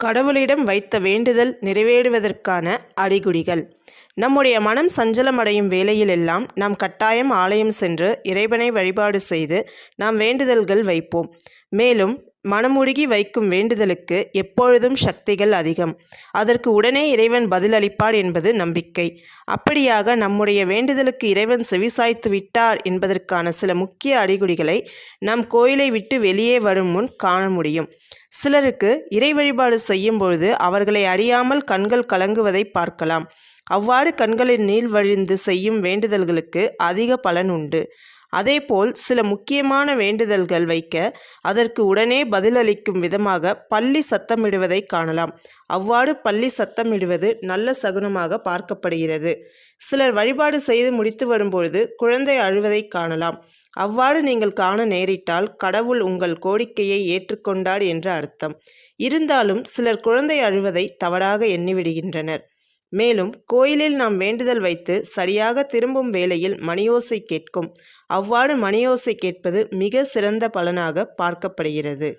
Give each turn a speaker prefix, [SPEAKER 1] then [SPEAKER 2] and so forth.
[SPEAKER 1] கடவுளிடம் வைத்த வேண்டுதல் நிறைவேறுவதற்கான அறிகுறிகள் நம்முடைய மனம் சஞ்சலமடையும் வேளையிலெல்லாம் நாம் கட்டாயம் ஆலயம் சென்று இறைவனை வழிபாடு செய்து நாம் வேண்டுதல்கள் வைப்போம். மேலும் மனமுருகி வைக்கும் வேண்டுதலுக்கு எப்பொழுதும் சக்திகள் அதிகம். அதற்கு உடனே இறைவன் பதிலளிப்பார் என்பது நம்பிக்கை. அப்படியாக நம்முடைய வேண்டுதலுக்கு இறைவன் செவிசாய்த்து விட்டார் என்பதற்கான சில முக்கிய அறிகுறிகளை நாம் கோயிலை விட்டு வெளியே வரும் முன் காண முடியும். சிலருக்கு இறை வழிபாடு செய்யும் பொழுது அவர்களை அறியாமல் கண்கள் கலங்குவதை பார்க்கலாம். அவ்வாறு கண்களில் நீள் வழிந்து செய்யும் வேண்டுதல்களுக்கு அதிக பலன் உண்டு. அதேபோல் சில முக்கியமான வேண்டுதல்கள் வைக்க அதற்கு உடனே பதிலளிக்கும் விதமாக பள்ளி சத்தமிடுவதை காணலாம். அவ்வாறு பள்ளி சத்தமிடுவது நல்ல சகுனமாக பார்க்கப்படுகிறது. சிலர் வழிபாடு செய்து முடித்து வரும்பொழுது குழந்தை அழுவதை காணலாம். அவ்வாறு நீங்கள் காண நேரிட்டால் கடவுள் உங்கள் கோரிக்கையை ஏற்றுக்கொண்டார் என்று அர்த்தம். இருந்தாலும் சிலர் குழந்தை அழுவதை தவறாக எண்ணிவிடுகின்றனர். மேலும் கோயிலில் நாம் வேண்டுதல் வைத்து சரியாக திரும்பும் வேளையில் மணியோசை கேட்கும். அவ்வாறு மணியோசை கேட்பது மிக சிறந்த பலனாக பார்க்கப்படுகிறது.